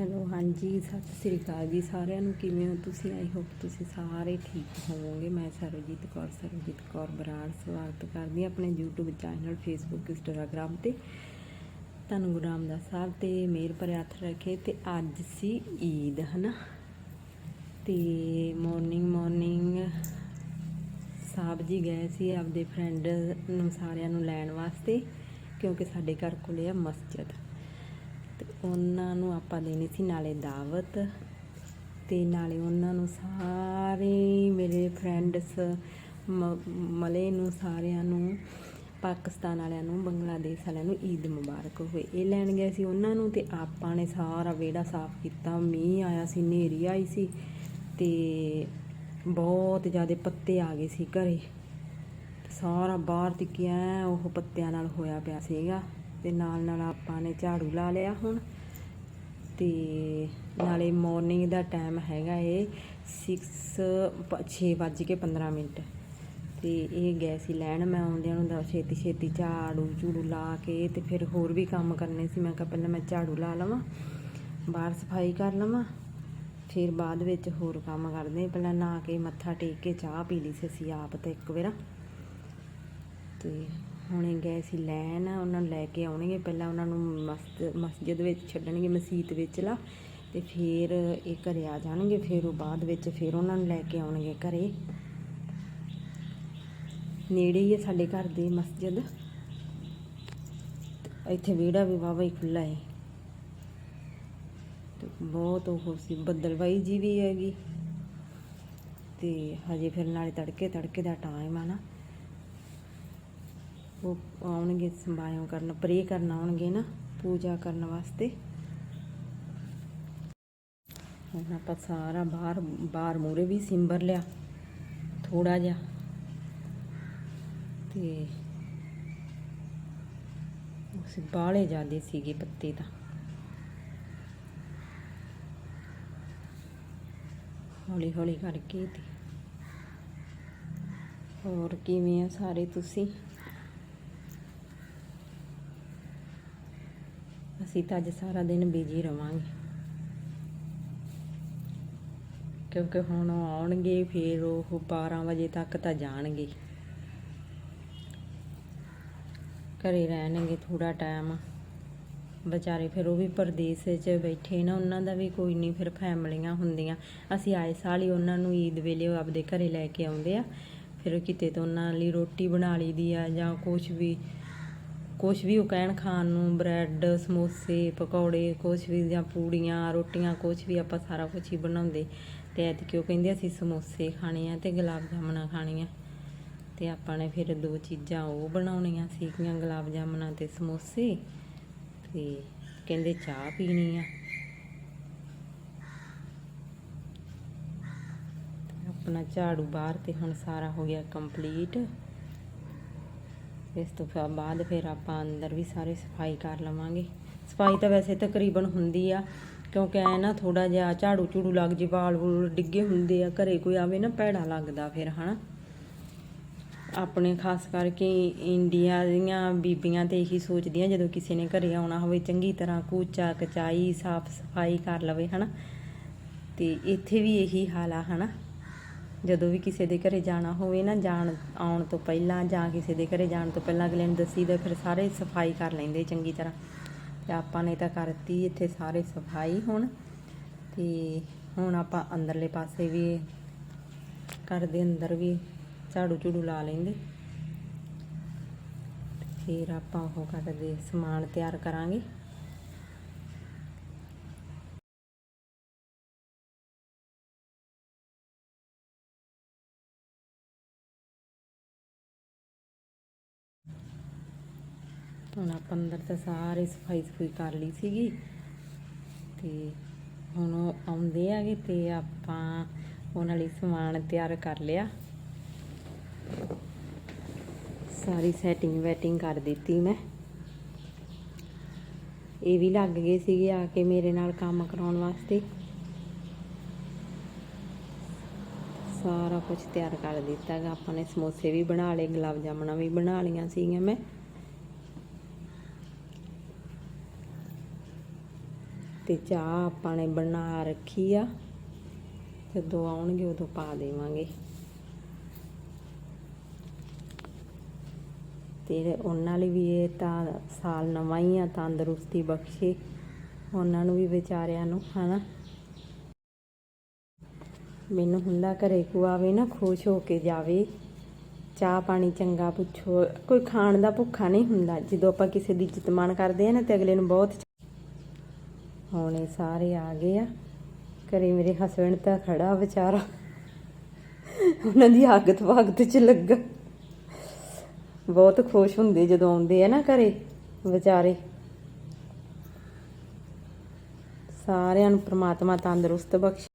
Hello, ਹਾਂਜੀ, ਸਤਿ ਸ੍ਰੀ ਅਕਾਲ ਜੀ ਸਾਰਿਆਂ ਨੂੰ। ਕਿਵੇਂ ਹੋ ਤੁਸੀਂ? ਆਈ ਹੋਪ ਤੁਸੀਂ ਸਾਰੇ ਠੀਕ ਹੋਵੋਗੇ। ਮੈਂ ਸਰਵਜੀਤ ਕੌਰ ਸਰਵਜੀਤ ਕੌਰ ਬਰਾੜ ਸਵਾਗਤ ਕਰਦੀ ਹਾਂ ਆਪਣੇ YouTube ਚੈਨਲ Facebook, Instagram ਤੇ। ਤੁਹਾਨੂੰ ਗੁਰੂ ਰਾਮਦਾਸ ਸਾਹਿਬ ਤੇ ਮੇਰ ਭਰੇ ਹੱਥ ਰੱਖੇ ਤੇ ਅੱਜ ਸੀ ਈਦ, ਹਨਾ? ਤੇ ਮਾਰਨਿੰਗ ਮਾਰਨਿੰਗ ਸਾਹਿਬ ਜੀ ਗਏ ਸੀ ਆਪਦੇ ਫਰੈਂਡ ਨੂੰ ਸਾਰਿਆਂ ਨੂੰ ਲੈਣ ਵਾਸਤੇ, ਕਿਉਂਕਿ ਸਾਡੇ ਘਰ ਕੋਲੇ ਆ ਮਸਜਿਦ। ਉਹਨਾਂ ਨੂੰ ਆਪਾਂ ਦੇਣੀ ਸੀ ਨਾਲੇ ਦਾਵਤ ਤੇ ਨਾਲੇ ਉਹਨਾਂ ਨੂੰ ਸਾਰੇ ਮੇਰੇ ਫਰੈਂਡਸ ਮਲੇ ਨੂੰ ਸਾਰਿਆਂ ਨੂੰ, ਪਾਕਿਸਤਾਨ ਵਾਲਿਆਂ ਨੂੰ, ਬੰਗਲਾਦੇਸ਼ ਵਾਲਿਆਂ ਨੂੰ ਈਦ ਮੁਬਾਰਕ ਹੋਵੇ। ਇਹ ਲੈਣ ਗਏ ਸੀ ਉਹਨਾਂ ਨੂੰ ਤੇ ਆਪਾਂ ਨੇ ਸਾਰਾ ਵਿਹੜਾ ਸਾਫ਼ ਕੀਤਾ, ਮੀਂਹ ਆਇਆ ਸੀ, ਹਨੇਰੀ ਆਈ ਸੀ ਤੇ ਬਹੁਤ ਜ਼ਿਆਦਾ ਪੱਤੇ ਆ ਗਏ ਸੀ ਘਰੇ। ਸਾਰਾ ਬਾਹਰ ਤਿੱਕਿਆ, ਉਹ ਪੱਤਿਆਂ ਨਾਲ ਹੋਇਆ ਪਿਆ ਸੀਗਾ। ਤੇ ਨਾਲ ਨਾਲ ਆਪਾਂ ਨੇ ਝਾੜੂ ਲਾ ਲਿਆ ਹੁਣ। ਤੇ ਨਾਲੇ ਮਾਰਨਿੰਗ ਦਾ ਟਾਈਮ ਹੈਗਾ ਏ 6 6 ਵੱਜ ਕੇ 15 ਮਿੰਟ। ਤੇ ਇਹ ਗਏ ਸੀ ਲੈਣ, ਮੈਂ ਆਉਂਦਿਆਂ ਨੂੰ ਦਾ ਛੇਤੀ ਛੇਤੀ ਝਾੜੂ ਝੂੜੂ ਲਾ ਕੇ ਤੇ ਫਿਰ ਹੋਰ ਵੀ ਕੰਮ ਕਰਨੇ ਸੀ। ਮੈਂ ਕਿਹਾ ਪਹਿਲਾਂ ਮੈਂ ਝਾੜੂ ਲਾ ਲਵਾਂ, ਬਾਹਰ ਸਫ਼ਾਈ ਕਰ ਲਵਾਂ, ਫਿਰ ਬਾਅਦ ਵਿੱਚ ਹੋਰ ਕੰਮ ਕਰਦੇ ਪਹਿਲਾਂ ਨਹਾ ਕੇ ਮੱਥਾ ਟੇਕ ਕੇ ਚਾਹ ਪੀ ਲਈ ਸੀ ਅਸੀਂ ਆਪ ਤੇ ਇੱਕ ਵਾਰ। ਤੇ ਹੁਣੇ ਗਏ ਸੀ ਲੈਣ, ਉਹਨਾਂ ਨੂੰ ਲੈ ਕੇ ਆਉਣਗੇ। ਪਹਿਲਾਂ ਉਹਨਾਂ ਨੂੰ ਮਸਜਿਦ ਮਸਜਿਦ ਵਿੱਚ ਛੱਡਣਗੇ ਮਸਜਿਦ ਵਿੱਚਲਾ ਤੇ ਫਿਰ ਇਹ ਘਰੇ ਆ ਜਾਣਗੇ, ਫਿਰ ਉਹ ਬਾਅਦ ਵਿੱਚ ਫਿਰ ਉਹਨਾਂ ਨੂੰ ਲੈ ਕੇ ਆਉਣਗੇ ਘਰੇ। ਨੇੜੇ ਹੀ ਹੈ ਸਾਡੇ ਘਰ ਦੇ ਮਸਜਿਦ। ਇੱਥੇ ਵਿਹੜਾ ਵੀ ਵਾਵਾ ਹੀ ਖੁੱਲਾ ਹੈ। ਤੇ ਬਹੁਤ ਉਹ ਸੀ ਬੱਦਲਵਾਈ ਜੀ ਵੀ ਹੈਗੀ। ਤੇ ਹਜੇ ਫਿਰ ਨਾਲੇ ਤੜਕੇ ਤੜਕੇ ਦਾ ਟਾਈਮ ਆ ਨਾ। ਉਹ ਆਉਣਗੇ, ਸੰਭਾਇਓ ਕਰਨ ਪ੍ਰੇ ਕਰਨ ਆਉਣਗੇ ਨਾ, ਪੂਜਾ ਕਰਨ ਵਾਸਤੇ। ਹੁਣ ਆਪਾਂ ਸਾਰਾ ਬਾਹਰ ਬਾਹਰ ਮੂਰੇ ਵੀ ਸਿੰਬਰ ਲਿਆ ਥੋੜਾ ਜਿਹਾ। ਤੇ ਉਸ ਬਾਲੇ ਜਾਂਦੇ ਸੀਗੇ ਪੱਤੇ ਤਾਂ। ਹੌਲੀ ਹੌਲੀ ਕਰਕੇ ਤੇ। ਹੋਰ ਕਿਵੇਂ ਆ ਸਾਰੇ ਤੁਸੀਂ? ਅਸੀਂ ਤਾਂ ਅੱਜ ਸਾਰਾ ਦਿਨ ਬਿਜ਼ੀ ਰਵਾਂਗੇ। ਕਿਉਂਕਿ ਹੁਣ ਉਹ ਆਉਣਗੇ, ਫਿਰ ਉਹ 12 ਵਜੇ ਤੱਕ ਤਾਂ ਜਾਣਗੇ। ਘਰੇ ਰਹਿਣਗੇ ਥੋੜਾ ਟਾਈਮ ਵਿਚਾਰੇ ਫਿਰ ਉਹ ਵੀ ਪਰਦੇਸ 'ਚ ਬੈਠੇ ਨਾ, ਉਹਨਾਂ ਦਾ ਵੀ ਕੋਈ ਨਹੀਂ, ਫਿਰ ਫੈਮਲੀਆਂ ਹੁੰਦੀਆਂ। ਅਸੀਂ ਆਏ ਸਾਲ ਹੀ ਉਹਨਾਂ ਨੂੰ ਈਦ ਵੇਲੇ ਉਹ ਆਪਦੇ ਘਰੇ ਲੈ ਕੇ ਆਉਂਦੇ ਆ। ਫਿਰ ਕਿਤੇ ਤੋਂ ਉਹਨਾਂ ਲਈ ਰੋਟੀ ਬਣਾ ਲਈ ਦੀ ਆ ਜਾਂ ਕੁਝ ਵੀ। ਕੁਛ ਵੀ ਉਹ ਕਹਿਣ ਖਾਣ ਨੂੰ, ਬ੍ਰੈਡ, ਸਮੋਸੇ, ਪਕੌੜੇ, ਕੁਛ ਵੀ ਜਾਂ ਪੂੜੀਆਂ, ਰੋਟੀਆਂ, ਕੁਛ ਵੀ ਆਪਾਂ ਸਾਰਾ ਕੁਝ ਹੀ ਬਣਾਉਂਦੇ। ਤੇ ਐਤਕੀ ਉਹ ਕਹਿੰਦੇ ਅਸੀਂ ਸਮੋਸੇ ਖਾਣੇ ਆ ਤੇ ਗੁਲਾਬ ਜਾਮਣਾ ਖਾਣੀਆਂ। ਤੇ ਆਪਾਂ ਨੇ ਫਿਰ ਦੋ ਚੀਜ਼ਾਂ ਉਹ ਬਣਾਉਣੀਆਂ ਸੀਗੀਆਂ, ਗੁਲਾਬ ਜਾਮਣਾ ਤੇ ਸਮੋਸੇ। ਤੇ ਕਹਿੰਦੇ ਚਾਹ ਪੀਣੀ ਆ। ਆਪਣਾ ਝਾੜੂ ਬਾਹਰ ਤੇ ਹੁਣ ਸਾਰਾ ਹੋ ਗਿਆ ਕੰਪਲੀਟ। ਇਸ ਤੋਂ ਬਾਅਦ ਫਿਰ ਆਪਾਂ ਅੰਦਰ ਵੀ ਸਾਰੇ ਸਫ਼ਾਈ ਕਰ ਲਵਾਂਗੇ। ਸਫ਼ਾਈ ਤਾਂ ਵੈਸੇ ਤਕਰੀਬਨ ਹੁੰਦੀ ਆ, ਕਿਉਂਕਿ ਐ ਨਾ ਥੋੜਾ ਜਿਹਾ ਝਾੜੂ ਝੂੜੂ ਲੱਗ ਜੇ, ਵਾਲ ਵੂਲ ਡਿੱਗੇ ਹੁੰਦੇ ਆ, ਘਰੇ ਕੋਈ ਆਵੇ ਨਾ ਭੈੜਾ ਲੱਗਦਾ ਫਿਰ, ਹਨਾ। ਆਪਣੇ ਖਾਸ ਕਰਕੇ ਇੰਡੀਆ ਦੀਆਂ ਬੀਬੀਆਂ ਤੇ ਇਹੀ ਸੋਚਦੀਆਂ, ਜਦੋਂ ਕਿਸੇ ਨੇ ਘਰੇ ਆਉਣਾ ਹੋਵੇ, ਚੰਗੀ ਤਰ੍ਹਾਂ ਕੂਚਾ, ਕਚਾਈ, ਸਾਫ਼ ਸਫ਼ਾਈ ਕਰ ਲਵੇ, ਹਨਾ। ਤੇ ਇੱਥੇ ਵੀ ਇਹੀ ਹਾਲ ਆ, ਹਨਾ। ਜਦੋਂ ਵੀ ਕਿਸੇ ਦੇ ਘਰੇ ਜਾਣਾ ਹੋਵੇ ਨਾ, ਜਾਣ, ਆਉਣ ਤੋਂ ਪਹਿਲਾਂ ਜਾਂ ਕਿਸੇ ਦੇ ਘਰੇ ਜਾਣ ਤੋਂ ਪਹਿਲਾਂ ਅਗਲੇ ਨੂੰ ਦੱਸੀਦਾ ਫਿਰ ਸਾਰੇ ਸਫ਼ਾਈ ਕਰ ਲੈਂਦੇ ਚੰਗੀ ਤਰ੍ਹਾਂ। ਤੇ ਆਪਾਂ ਨੇ ਤਾਂ ਕਰਤੀ ਇੱਥੇ ਸਾਰੇ ਸਫ਼ਾਈ ਹੁਣ। ਤੇ ਹੁਣ ਆਪਾਂ ਅੰਦਰਲੇ ਪਾਸੇ ਵੀ ਘਰ ਦੇ ਅੰਦਰ ਵੀ ਝਾੜੂ ਝੂੜੂ ਲਾ ਲੈਂਦੇ। ਫਿਰ ਆਪਾਂ ਉਹ ਕਰਦੇ ਸਮਾਨ ਤਿਆਰ ਕਰਾਂਗੇ। ਹੁਣ ਆਪਾਂ ਅੰਦਰ ਤਾਂ ਸਾਰੇ ਸਫ਼ਾਈ ਸਫ਼ਾਈ ਕਰ ਲਈ ਸੀਗੀ। ਤੇ ਹੁਣ ਉਹ ਆਉਂਦੇ ਆਗੇ ਤੇ ਆਪਾਂ ਉਹਨਾਂ ਲਈ ਸਮਾਨ ਤਿਆਰ ਕਰ ਲਿਆ। ਸਾਰੀ ਸੈਟਿੰਗ ਵੈਟਿੰਗ ਕਰ ਦਿੱਤੀ ਮੈਂ। ਇਹ ਵੀ ਲੱਗ ਗਏ ਸੀਗੇ ਆ ਕੇ ਮੇਰੇ ਨਾਲ ਕੰਮ ਕਰਾਉਣ ਵਾਸਤੇ। ਸਾਰਾ ਕੁਝ ਤਿਆਰ ਕਰ ਦਿੱਤਾ ਗਾ ਆਪਾਂ ਨੇ ਸਮੋਸੇ ਵੀ ਬਣਾ ਲਏ, ਗੁਲਾਬ ਜਾਮਣਾ ਵੀ ਬਣਾ ਲਈਆਂ ਸੀਗੀਆਂ ਮੈਂ। ਤੇ ਚਾਹ ਆਪਾਂ ਨੇ ਬਣਾ ਰੱਖੀ ਆ। ਜਦੋਂ ਆਉਣਗੇ, ਉਦੋਂ ਪਾ ਦੇਵਾਂਗੇ। ਤੇ ਉਹਨਾਂ ਲਈ ਵੀ ਇਹ ਤਾਂ ਸਾਲ ਨਵਾਂ ਹੀ ਆ, ਤੰਦਰੁਸਤੀ ਬਖਸ਼ੇ ਉਹਨਾਂ ਨੂੰ ਵੀ ਵਿਚਾਰਿਆਂ ਨੂੰ, ਹਨਾ। ਮੈਨੂੰ ਹੁੰਦਾ ਘਰੇ ਕੋ ਆਵੇ ਨਾ, ਖੁਸ਼ ਹੋ ਕੇ ਜਾਵੇ। ਚਾਹ ਪਾਣੀ ਚੰਗਾ ਪੁੱਛੋ। ਕੋਈ ਖਾਣ ਦਾ ਭੁੱਖਾ ਨਹੀਂ ਹੁੰਦਾ। ਜਦੋਂ ਆਪਾਂ ਕਿਸੇ ਦੀ ਇੱਜ਼ਤ ਮਾਣ ਕਰਦੇ ਆ ਨਾ, ਤੇ ਅਗਲੇ ਨੂੰ ਬਹੁਤ ਹੁਣ ਇਹ ਸਾਰੇ ਆ ਗਏ ਆ। ਘਰੇ ਮੇਰੇ ਹਸਬੰਡ ਤਾਂ ਖੜਾ ਵਿਚਾਰਾ। ਉਹਨਾਂ ਦੀ ਆਗਤ ਵਾਗਤ ਚ ਲੱਗਾ। ਬਹੁਤ ਖੁਸ਼ ਹੁੰਦੇ ਜਦੋਂ ਆਉਂਦੇ ਆ ਨਾ ਘਰੇ ਵਿਚਾਰੇ। ਸਾਰਿਆਂ ਨੂੰ ਪ੍ਰਮਾਤਮਾ ਤੰਦਰੁਸਤ ਬਖਸ਼।